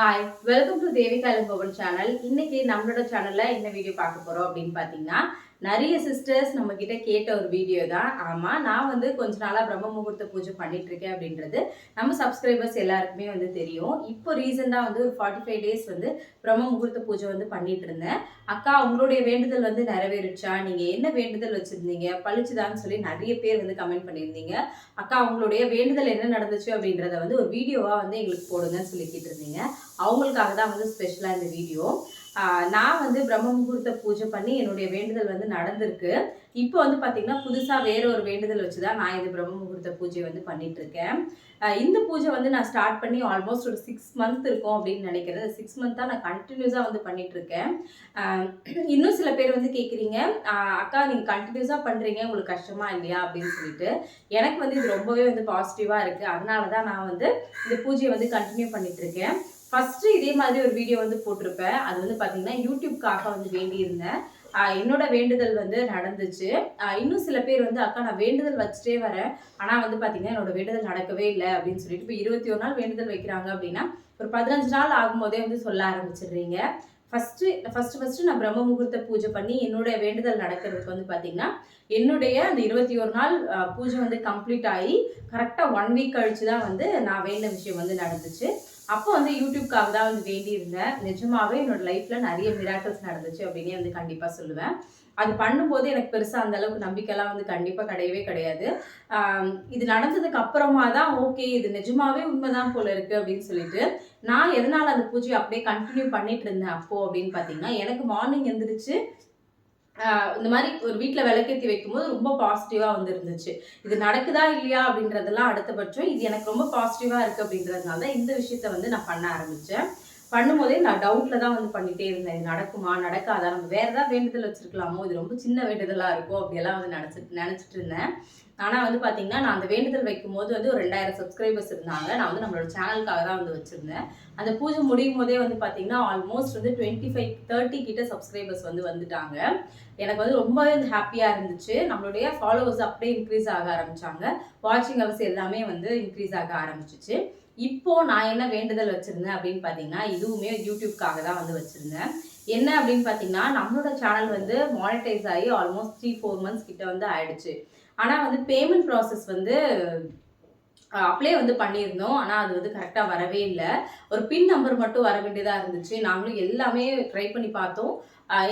Hi welcome to Devika Pavan channel இன்னைக்கு நம்மளோட சேனல்ல என்ன வீடியோ பார்க்க போறோம் அப்படின்னு பார்த்தீங்கன்னா நிறைய சிஸ்டர்ஸ் நம்ம கிட்ட கேட்ட ஒரு வீடியோ தான். ஆமா நான் வந்து கொஞ்ச நாளா பிரம்ம முகூர்த்த பூஜை பண்ணிட்டு இருக்கேன் அப்படின்றது நம்ம சப்ஸ்கிரைபர்ஸ் எல்லாருக்குமே வந்து தெரியும். இப்போ ரீசெண்டா வந்து ஒரு ஃபார்ட்டி ஃபைவ் டேஸ் வந்து பிரம்ம முகூர்த்த பூஜை வந்து பண்ணிட்டு இருந்தேன். அக்கா உங்களுடைய வேண்டுதல் வந்து நிறைவேறுச்சா? நீங்க என்ன வேண்டுதல் வச்சிருந்தீங்க? பழிச்சுதான்னு சொல்லி நிறைய பேர் வந்து கமெண்ட் பண்ணியிருந்தீங்க. அக்கா உங்களுடைய வேண்டுதல் என்ன நடந்துச்சு அப்படின்றத வந்து ஒரு வீடியோவா வந்து எங்களுக்கு போடுங்கன்னு சொல்லி கேட்டிருந்தீங்க. அவங்களுக்காக தான் வந்து ஸ்பெஷலாக இந்த வீடியோ நான் வந்து பிரம்ம முகூர்த்த பூஜை பண்ணி என்னுடைய வேண்டுதல் வந்து நடந்திருக்கு. இப்போ வந்து பார்த்தீங்கன்னா புதுசாக வேற ஒரு வேண்டுதல் வச்சு தான் நான் இது பிரம்ம முகூர்த்த பூஜை வந்து பண்ணிட்டு இருக்கேன் இந்த பூஜை வந்து நான் ஸ்டார்ட் பண்ணி ஆல்மோஸ்ட் ஒரு சிக்ஸ் மந்த் இருக்கும் அப்படின்னு நினைக்கிறேன். சிக்ஸ் மந்த்தாக நான் கண்டினியூஸாக வந்து பண்ணிட்டு இருக்கேன் இன்னும் சில பேர் வந்து கேட்குறீங்க அக்கா நீங்கள் கண்டினியூஸாக பண்ணுறீங்க உங்களுக்கு கஷ்டமா இல்லையா? அப்படின்னு சொல்லிட்டு. எனக்கு வந்து இது ரொம்பவே வந்து பாசிட்டிவாக இருக்குது அதனால தான் நான் வந்து இந்த பூஜையை வந்து கண்டினியூ பண்ணிட்டு இருக்கேன் ஃபஸ்ட்டு இதே மாதிரி ஒரு வீடியோ வந்து போட்டிருப்பேன். அது வந்து பார்த்தீங்கன்னா யூடியூப்காக வந்து வேண்டியிருந்தேன். என்னோட வேண்டுதல் வந்து நடந்துச்சு. இன்னும் சில பேர் வந்து அக்கா நான் வேண்டுதல் வச்சுட்டே வரேன். ஆனால் வந்து பார்த்தீங்கன்னா என்னோட வேண்டுதல் நடக்கவே இல்லை. அப்படின்னு சொல்லிட்டு இப்போ இருபத்தி ஒரு நாள் வேண்டுதல் வைக்கிறாங்க அப்படின்னா ஒரு பதினஞ்சு நாள் ஆகும்போதே வந்து சொல்ல ஆரம்பிச்சிடுறீங்க. ஃபஸ்ட்டு ஃபஸ்ட்டு ஃபஸ்ட்டு நான் பிரம்ம முகூர்த்த பூஜை பண்ணி என்னுடைய வேண்டுதல் நடக்கிறதுக்கு வந்து பார்த்தீங்கன்னா என்னுடைய அந்த இருபத்தி ஒரு நாள் பூஜை வந்து கம்ப்ளீட் ஆகி கரெக்டாக ஒன் வீக் கழிச்சு தான் வந்து நான் வேண்ட விஷயம் வந்து நடந்துச்சு. அப்போ வந்து யூடியூப்காக தான் வந்து வேண்டியிருந்தேன். நிஜமாவே என்னோட லைஃப்ல நிறைய மிராக்கல்ஸ் நடந்துச்சு அப்படின்னே வந்து கண்டிப்பா சொல்லுவேன். அது பண்ணும்போது எனக்கு பெருசா அந்த அளவுக்கு நம்பிக்கைலாம் வந்து கண்டிப்பா கிடையவே கிடையாது. இது நடந்ததுக்கு அப்புறமா தான் ஓகே இது நிஜமாவே உண்மைதான் போல இருக்கு அப்படின்னு சொல்லிட்டு நான் எதனால அந்த பூஜையை அப்படியே கண்டினியூ பண்ணிட்டு இருந்தேன் அப்போ அப்படின்னு பாத்தீங்கன்னா எனக்கு மார்னிங் எந்திரிச்சு இந்த மாதிரி ஒரு வீட்டில் விளக்கேற்றி வைக்கும்போது ரொம்ப பாசிட்டிவாக வந்து இருந்துச்சு இது நடக்குதா இல்லையா அப்படின்றதெல்லாம் அடுத்தபட்சம் இது எனக்கு ரொம்ப பாசிட்டிவாக இருக்குது அப்படின்றதுனால தான் இந்த விஷயத்த வந்து நான் பண்ண ஆரம்பித்தேன் பண்ணும்போதே நான் டவுட்டில் தான் வந்து பண்ணிகிட்டே இருந்தேன். இது நடக்குமா நடக்காதா? நம்ம வேறு ஏதாவது வேண்டுதல் வச்சுருக்கலாமோ? இது ரொம்ப சின்ன வேண்டுதலாக இருக்கும் அப்படியெல்லாம் வந்து நினச்சிட்டு நினச்சிட்டு இருந்தேன். ஆனால் வந்து பார்த்தீங்கன்னா நான் அந்த வேண்டுதல் வைக்கும்போது வந்து ஒரு ரெண்டாயிரம் சப்ஸ்கிரைபர்ஸ் இருந்தாங்க. நான் வந்து நம்மளோட சேனலுக்காக தான் வந்து வச்சுருந்தேன். அந்த பூஜை முடியும் போதே வந்து பார்த்தீங்கன்னா ஆல்மோஸ்ட் வந்து டுவெண்ட்டி ஃபைவ் தேர்ட்டி கிட்ட சப்ஸ்கிரைபர்ஸ் வந்து வந்துட்டாங்க. எனக்கு வந்து ரொம்பவே வந்து ஹாப்பியாக இருந்துச்சு. நம்மளுடைய ஃபாலோவர்ஸ் அப்படியே இன்க்ரீஸ் ஆக ஆரம்பித்தாங்க வாட்சிங் ஹவர்ஸ் எல்லாமே வந்து இன்க்ரீஸ் ஆக ஆரம்பிச்சிச்சு. இப்போ நான் என்ன வேண்டுதல் வச்சுருந்தேன் அப்படின்னு பார்த்தீங்கன்னா இதுவுமே யூடியூப்காக தான் வந்து வச்சுருந்தேன். என்ன அப்படின்னு பார்த்தீங்கன்னா நம்மளோட சேனல் வந்து மானிட்டைஸ் ஆகி ஆல்மோஸ்ட் த்ரீ ஃபோர் மந்த்ஸ் கிட்ட வந்து ஆயிடுச்சு. ஆனால் வந்து பேமெண்ட் ப்ராசஸ் வந்து அப்ளை வந்து பண்ணியிருந்தோம். ஆனால் அது வந்து கரெக்டாக வரவே இல்லை. ஒரு பின் நம்பர் மட்டும் வர வேண்டியதாக இருந்துச்சு. நாங்களும் எல்லாமே ட்ரை பண்ணி பார்த்தோம்.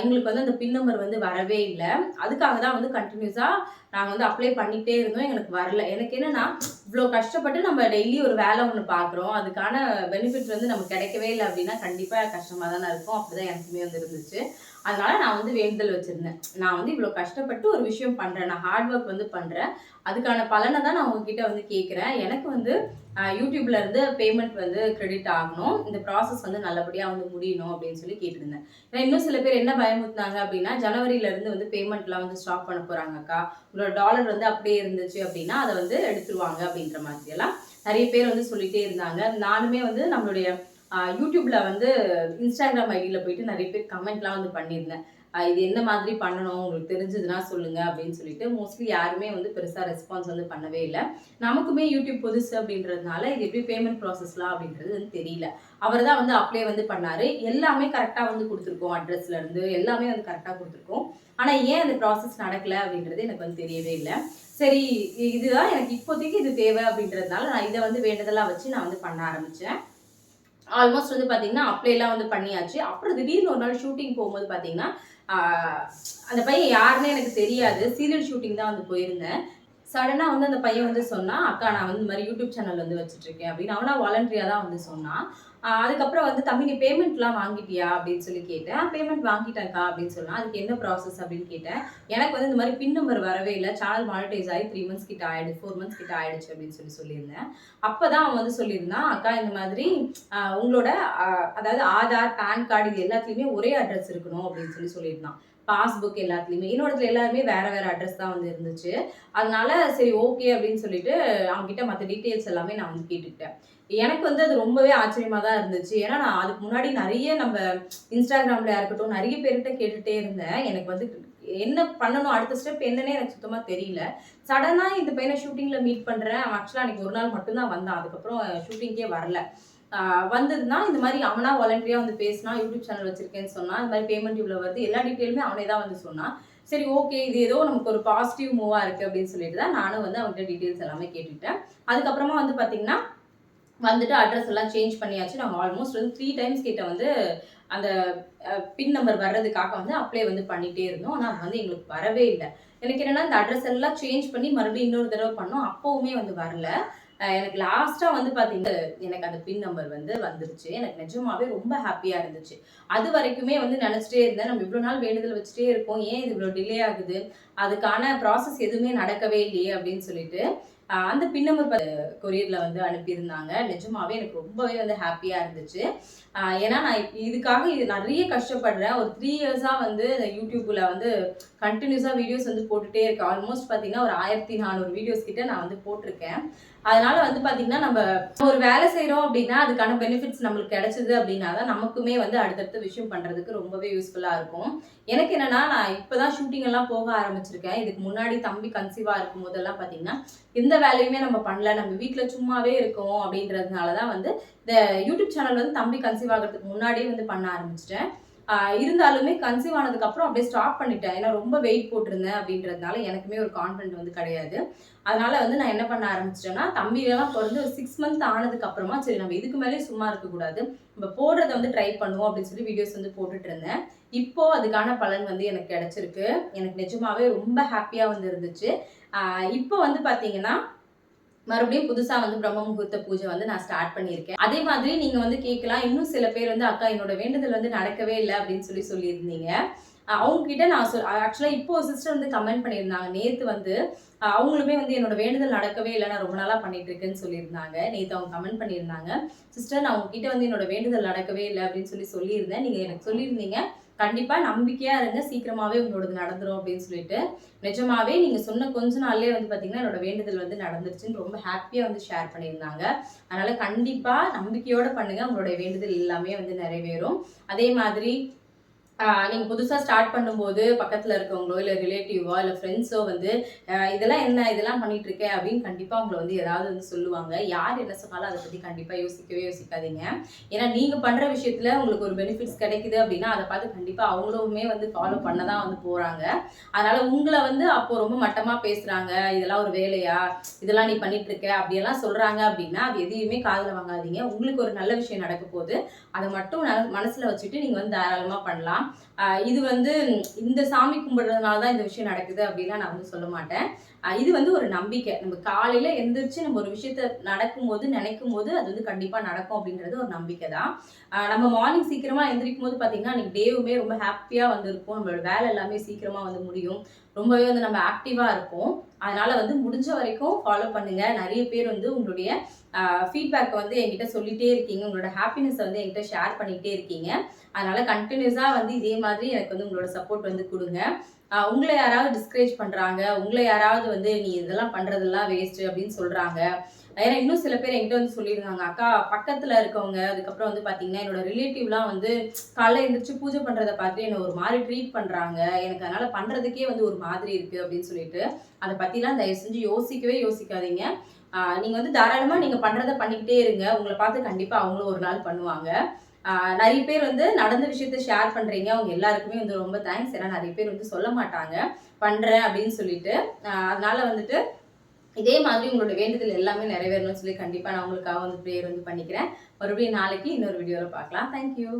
எங்களுக்கு வந்து அந்த பின் நம்பர் வந்து வரவே இல்லை. அதுக்காக தான் வந்து கண்டினியூஸாக நாங்கள் வந்து அப்ளை பண்ணிகிட்டே இருந்தோம். எங்களுக்கு வரல. எனக்கு என்னென்னா இவ்வளோ கஷ்டப்பட்டு நம்ம டெய்லி ஒரு வேலை ஒன்று பார்க்குறோம். அதுக்கான பெனிஃபிட் வந்து நமக்கு கிடைக்கவே இல்லை அப்படின்னா கண்டிப்பாக கஷ்டமாக தானே இருக்கும். அப்படிதான் எனக்குமே வந்து இருந்துச்சு. அதனால நான் வந்து வேண்டுதல் வச்சிருந்தேன். நான் வந்து இவ்வளோ கஷ்டப்பட்டு ஒரு விஷயம் பண்ணுறேன் நான் ஹார்ட் ஒர்க் வந்து பண்ணுறேன் அதுக்கான பலனை தான் நான் உங்ககிட்ட வந்து கேட்குறேன் எனக்கு வந்து யூடியூப்ல இருந்து பேமெண்ட் வந்து கிரெடிட் ஆகணும். இந்த ப்ராசஸ் வந்து நல்லபடியாக வந்து முடியணும் அப்படின்னு சொல்லி கேட்டிருந்தேன். ஏன்னா இன்னும் சில பேர் என்ன பயமுறுத்தினாங்க அப்படின்னா ஜனவரியில இருந்து வந்து பேமெண்ட்லாம் வந்து ஸ்டாப் பண்ண போறாங்கக்கா உங்களோட டாலர் வந்து அப்படியே இருந்துச்சு அப்படின்னா அதை வந்து எடுத்துருவாங்க அப்படின்ற மாதிரி எல்லாம் நிறைய பேர் வந்து சொல்லிட்டே இருந்தாங்க. நானுமே வந்து நம்மளுடைய யூடியூப்ல வந்து இன்ஸ்டாகிராம் ஐடியில் போயிட்டு நிறைய பேர் கமெண்ட்லாம் வந்து பண்ணியிருந்தேன். இது என்ன மாதிரி பண்ணணும்? உங்களுக்கு தெரிஞ்சதுன்னா சொல்லுங்க அப்படின்னு சொல்லிட்டு மோஸ்ட்லி யாருமே வந்து பெருசாக ரெஸ்பான்ஸ் வந்து பண்ணவே இல்லை. நமக்குமே யூடியூப் புதுசு அப்படின்றதுனால இது எப்படி பேமெண்ட் ப்ராசஸ்லாம் அப்படின்றது வந்து தெரியல. அவர் தான் வந்து அப்ளை வந்து பண்ணாரு. எல்லாமே கரெக்டாக வந்து கொடுத்துருக்கோம் அட்ரஸ்ல இருந்து. எல்லாமே வந்து கரெக்டாக கொடுத்துருக்கோம். ஆனால் ஏன் அந்த ப்ராசஸ் நடக்கலை அப்படின்றது எனக்கு வந்து தெரியவே இல்லை. சரி இதுதான் எனக்கு இப்போதைக்கு இது தேவை அப்படின்றதுனால நான் இதை வந்து வேண்டதெல்லாம் வச்சு நான் வந்து பண்ண ஆரம்பித்தேன் ஆல்மோஸ்ட் வந்து பார்த்தீங்கன்னா அப்ளைலாம் வந்து பண்ணியாச்சு. அப்புறம் திடீர்னு ஒரு நாள் ஷூட்டிங் போகும்போது பார்த்தீங்கன்னா அந்த பையன் யாருன்னு எனக்கு தெரியாது. சீரியல் ஷூட்டிங் தான் வந்து போயிருந்தேன். சடனாக வந்து அந்த பையன் வந்து சொன்னான் அக்கா நான் வந்து இந்த மாதிரி யூடியூப் சேனல் வந்து வச்சுட்ருக்கேன் அப்படின்னு அவனா வாலண்டரியாக தான் வந்து சொன்னான். அதுக்கப்புறம் வந்து தம்பி நீ பேமெண்ட்லாம் வாங்கிட்டியா? அப்படின்னு சொல்லி கேட்டேன். பேமெண்ட் வாங்கிட்டேன்க்கா அப்படின்னு சொன்னா அதுக்கு என்ன ப்ராசஸ் அப்படின்னு கேட்டேன். எனக்கு வந்து இந்த மாதிரி பின் நம்பர் வரவே இல்லை. சேனல் மானிட்டைஸ் ஆகி த்ரீ மந்த்ஸ் கிட்ட ஆயிடுச்சு ஃபோர் மந்த்ஸ் கிட்ட ஆயிடுச்சு அப்படின்னு சொல்லி சொல்லியிருந்தேன். அப்போ தான் அவன் வந்து சொல்லியிருந்தான் அக்கா இந்த மாதிரி உங்களோட அதாவது ஆதார் பேன் கார்டு இது எல்லாத்துலேயுமே ஒரே அட்ரஸ் இருக்கணும் அப்படின்னு சொல்லி சொல்லியிருந்தான். பாஸ்புக் எல்லாத்துலேயுமே. இன்னொருத்துல எல்லாருமே வேற வேற அட்ரஸ் தான் வந்து இருந்துச்சு. அதனால சரி ஓகே அப்படின்னு சொல்லிட்டு அவன்கிட்ட மற்ற டீட்டெயில்ஸ் எல்லாமே நான் வந்து கேட்டுக்கிட்டேன். எனக்கு வந்து அது ரொம்பவே ஆச்சரியமாக தான் இருந்துச்சு. ஏன்னா நான் அதுக்கு முன்னாடி நிறைய நம்ம இன்ஸ்டாகிராமில் இருக்கட்டும் நிறைய பேர்கிட்ட கேட்டுகிட்டே இருந்தேன். எனக்கு வந்து என்ன பண்ணணும் அடுத்த ஸ்டெப் என்னன்னே எனக்கு சுத்தமாக தெரியல. சடனாக இந்த பையனை ஷூட்டிங்கில் மீட் பண்ணுறேன் அவன் ஆக்சுவலா ஒரு நாள் மட்டும்தான் வந்தான். அதுக்கப்புறம் ஷூட்டிங்கே வரல. வந்ததுன்னா இந்த மாதிரி அவனா வாலண்டரியாக வந்து பேசினா யூடியூப் சேனல் வச்சிருக்கேன்னு சொன்னால் இந்த மாதிரி பேமெண்ட் இவ்வளோ வருது எல்லா டீட்டெயிலுமே அவனே தான் வந்து சொன்னான் சரி ஓகே இது ஏதோ நமக்கு ஒரு பாசிட்டிவ் மூவாக இருக்குது அப்படின்னு சொல்லிட்டு தான் நானும் வந்து அவங்ககிட்ட டீட்டெயில்ஸ் எல்லாமே கேட்டுட்டேன் அதுக்கப்புறமா வந்து பார்த்தீங்கன்னா வந்துட்டு அட்ரஸ் எல்லாம் சேஞ்ச் பண்ணியாச்சு. நாங்கள் ஆல்மோஸ்ட் வந்து த்ரீ டைம்ஸ் கிட்ட வந்து அந்த பின் நம்பர் வர்றதுக்காக வந்து அப்ளை வந்து பண்ணிகிட்டே இருந்தோம். ஆனால் வந்து எங்களுக்கு வரவே இல்லை. எனக்கு என்னன்னா இந்த அட்ரஸ் எல்லாம் சேஞ்ச் பண்ணி மறுபடியும் இன்னொரு தடவை பண்ணோம். அப்போவுமே வந்து வரல. எனக்கு லாஸ்ட்டாக வந்து பார்த்தீங்கன்னா எனக்கு அந்த பின் நம்பர் வந்து வந்துருச்சு. எனக்கு நிஜமாவே ரொம்ப ஹாப்பியாக இருந்துச்சு. அது வரைக்குமே வந்து நினச்சிட்டே இருந்தேன். நம்ம இவ்வளோ நாள் வேண்டுதல் வச்சுட்டே இருக்கோம். ஏன் இது இவ்வளோ டிலே ஆகுது? அதுக்கான ப்ராசஸ் எதுவுமே நடக்கவே இல்லையே அப்படின்னு சொல்லிட்டு அந்த பின் நம்பர் கொரியரில் வந்து அனுப்பியிருந்தாங்க. நிஜமாவே எனக்கு ரொம்பவே வந்து ஹாப்பியாக இருந்துச்சு. ஏன்னா நான் இதுக்காக இது நிறைய கஷ்டப்படுறேன். ஒரு த்ரீ இயர்ஸாக வந்து இந்த யூடியூப்பில் வந்து கண்டினியூஸாக வீடியோஸ் வந்து போட்டுகிட்டே இருக்கேன். ஆல்மோஸ்ட் பார்த்தீங்கன்னா ஒரு ஆயிரத்தி நானூறு வீடியோஸ் கிட்ட நான் வந்து போட்டிருக்கேன். அதனால வந்து பார்த்தீங்கன்னா நம்ம ஒரு வேலை செய்கிறோம் அப்படின்னா அதுக்கான பெனிஃபிட்ஸ் நம்மளுக்கு கிடைச்சது அப்படின்னா தான் நமக்குமே வந்து அடுத்தடுத்த விஷயம் பண்ணுறதுக்கு ரொம்பவே யூஸ்ஃபுல்லாக இருக்கும். எனக்கு என்னன்னா நான் இப்போ தான் ஷூட்டிங் எல்லாம் போக ஆரம்பிச்சிருக்கேன். இதுக்கு முன்னாடி தம்பி கன்சீவாக இருக்கும் போதெல்லாம் பார்த்தீங்கன்னா எந்த வேலையுமே நம்ம பண்ணல நம்ம வீட்டில் சும்மாவே இருக்கோம் அப்படின்றதுனால தான் வந்து இந்த யூடியூப் சேனல் வந்து தம்பி கன்சீவ் ஆகிறதுக்கு முன்னாடியே வந்து பண்ண ஆரம்பிச்சிட்டேன். இருந்தாலுமே கன்சீவ் ஆனதுக்கப்புறம் அப்படியே ஸ்டாப் பண்ணிட்டேன். ஏன்னா ரொம்ப வெயிட் போட்டிருந்தேன் அப்படின்றதுனால எனக்குமே ஒரு கான்ஃபிடென்ட் வந்து கிடையாது. அதனால வந்து நான் என்ன பண்ண ஆரம்பிச்சிட்டேன்னா தம்பியெல்லாம் பிறந்து ஒரு சிக்ஸ் மந்த் ஆனதுக்கு அப்புறமா சரி நம்ம இதுக்கு மேலே சும்மா இருக்கக்கூடாது. நம்ம போடுறத வந்து ட்ரை பண்ணுவோம் அப்படின்னு சொல்லி வீடியோஸ் வந்து போட்டுட்டு இருந்தேன். இப்போ அதுக்கான பலன் வந்து எனக்கு கிடைச்சிருக்கு. எனக்கு நிஜமாவே ரொம்ப ஹாப்பியாக வந்து இருந்துச்சு. இப்போ வந்து பார்த்தீங்கன்னா மறுபடியும் புதுசாக வந்து பிரம்ம முகூர்த்த பூஜை வந்து நான் ஸ்டார்ட் பண்ணியிருக்கேன். அதே மாதிரி நீங்கள் வந்து கேட்கலாம் இன்னும் சில பேர் வந்து அக்கா என்னோட வேண்டுதல் வந்து நடக்கவே இல்லை அப்படின்னு சொல்லி சொல்லியிருந்தீங்க. அஹ் அவங்க கிட்ட நான் சொல் ஆக்சுவலாக இப்போ சிஸ்டர் வந்து கமெண்ட் பண்ணியிருந்தாங்க. நேற்று வந்து அவங்களுமே வந்து என்னோட வேண்டுதல் நடக்கவே இல்லை நான் ரொம்ப நாளாக பண்ணிட்டு இருக்கேன்னு சொல்லியிருந்தாங்க. நேற்று அவங்க கமெண்ட் பண்ணியிருந்தாங்க. சிஸ்டர் நான் உங்ககிட்ட வந்து என்னோட வேண்டுதல் நடக்கவே இல்லை அப்படின்னு சொல்லி சொல்லியிருந்தேன். நீங்கள் எனக்கு சொல்லியிருந்தீங்க. கண்டிப்பாக நம்பிக்கையாக இருங்க. சீக்கிரமாகவே உங்களோடது நடந்துடும் அப்படின்னு சொல்லிட்டு. நிஜமாவே நீங்கள் சொன்ன கொஞ்ச நாள்லேயே வந்து பார்த்தீங்கன்னா என்னோட வேண்டுதல் வந்து நடந்துருச்சுன்னு ரொம்ப ஹாப்பியாக வந்து ஷேர் பண்ணியிருந்தாங்க. அதனால் கண்டிப்பாக நம்பிக்கையோடு பண்ணுங்கள் உங்களுடைய வேண்டுதல் எல்லாமே வந்து நிறைவேறும். அதே மாதிரி நீங்கள் நீங்க புதுசா ஸ்டார்ட் பண்ணும்போது பக்கத்துல இருக்கவங்களோ இல்ல ரிலேட்டிவோ இல்ல ஃப்ரெண்ட்ஸோ வந்து இதெல்லாம் என்ன? இதெல்லாம் பண்ணிட்டு இருக்கேன் அப்படின்னு கண்டிப்பா உங்களை வந்து ஏதாவது வந்து சொல்லுவாங்க. யார் என்ன சொன்னாலும் அதை பத்தி கண்டிப்பா யோசிக்கவே யோசிக்காதீங்க. ஏன்னா நீங்க பண்ற விஷயத்துல உங்களுக்கு ஒரு பெனிஃபிட்ஸ் கிடைக்குது அப்படின்னா அதை பார்த்து கண்டிப்பா அவங்களுமே வந்து ஃபாலோ பண்ண தான் வந்து போறாங்க. அதனால உங்களை வந்து அப்போ ரொம்ப மட்டமா பேசுறாங்க. இதெல்லாம் ஒரு வேலையா? இதெல்லாம் நீ பண்ணிட்டு இருக்க அப்படியெல்லாம் சொல்றாங்க அப்படின்னா அது எதையுமே காதில் வாங்காதீங்க. உங்களுக்கு ஒரு நல்ல விஷயம் நடக்க போகுது. அதை மட்டும் மன- மனசுல வச்சுட்டு நீங்க வந்து தாராளமா பண்ணலாம். இது வந்து இந்த சாமி கும்பிடுறதுனால தான் இந்த விஷயம் நடக்குது அப்படின்லாம் நான் வந்து சொல்ல மாட்டேன். இது வந்து ஒரு நம்பிக்கை. நம்ம காலையில எந்திரிச்சு நம்ம ஒரு விஷயத்த நடக்கும் போது நினைக்கும் போது அது வந்து கண்டிப்பா நடக்கும் அப்படின்றது ஒரு நம்பிக்கை தான். நம்ம மார்னிங் சீக்கிரமா எந்திரிக்கும் போது பாத்தீங்கன்னா அன்னைக்கு டேவுமே ரொம்ப ஹாப்பியா வந்து இருக்கும் நம்மளோட வேலை எல்லாமே சீக்கிரமா வந்து முடியும். ரொம்பவே வந்து நம்ம ஆக்டிவா இருப்போம். அதனால் வந்து முடிஞ்ச வரைக்கும் ஃபாலோ பண்ணுங்கள் நிறைய பேர் வந்து உங்களுடைய ஃபீட்பேக்கை வந்து என்கிட்ட சொல்லிகிட்டே இருக்கீங்க. உங்களோட ஹாப்பினஸ் வந்து என்கிட்ட ஷேர் பண்ணிகிட்டே இருக்கீங்க. அதனால் கண்டினியூஸாக வந்து இதே மாதிரி எனக்கு வந்து உங்களோட சப்போர்ட் வந்து கொடுங்க. உங்களை யாராவது டிஸ்கரேஜ் பண்ணுறாங்க உங்களை யாராவது வந்து நீ இதெல்லாம் பண்ணுறதெல்லாம் வேஸ்ட்டு அப்படின்னு சொல்கிறாங்க ஏன்னா இன்னும் சில பேர் என்கிட்ட வந்து சொல்லியிருந்தாங்க அக்கா பக்கத்துல இருக்கவங்க அதுக்கப்புறம் வந்து பாத்தீங்கன்னா என்னோட ரிலேட்டிவ்லாம் வந்து காலைல எழுந்திரிச்சு பூஜை பண்றதை பார்த்து என்ன ஒரு மாதிரி ட்ரீட் பண்றாங்க. எனக்கு அதனால பண்றதுக்கே வந்து ஒரு மாதிரி இருக்கு அப்படின்னு சொல்லிட்டு அதை பத்திலாம் தயவு செஞ்சு யோசிக்கவே யோசிக்காதீங்க. நீங்கள் நீங்க வந்து தாராளமா நீங்க பண்றதை பண்ணிக்கிட்டே இருங்க. உங்களை பார்த்து கண்டிப்பா அவங்களும் ஒரு நாள் பண்ணுவாங்க. நிறைய பேர் வந்து நடந்த விஷயத்த ஷேர் பண்றீங்க. அவங்க எல்லாருக்குமே வந்து ரொம்ப தேங்க்ஸ் ஏன்னா நிறைய பேர் வந்து சொல்ல மாட்டாங்க. பண்றேன் அப்படின்னு சொல்லிட்டு அதனால வந்துட்டு இதே மாதிரி உங்களோட வேண்டுதல் எல்லாமே நிறைவேறணும்னு சொல்லி கண்டிப்பா நான் உங்களுக்காக வந்து ப்ரேயர் வந்து பண்ணிக்கிறேன். மறுபடியும் நாளைக்கு இன்னொரு வீடியோவில் பார்க்கலாம். தேங்க்யூ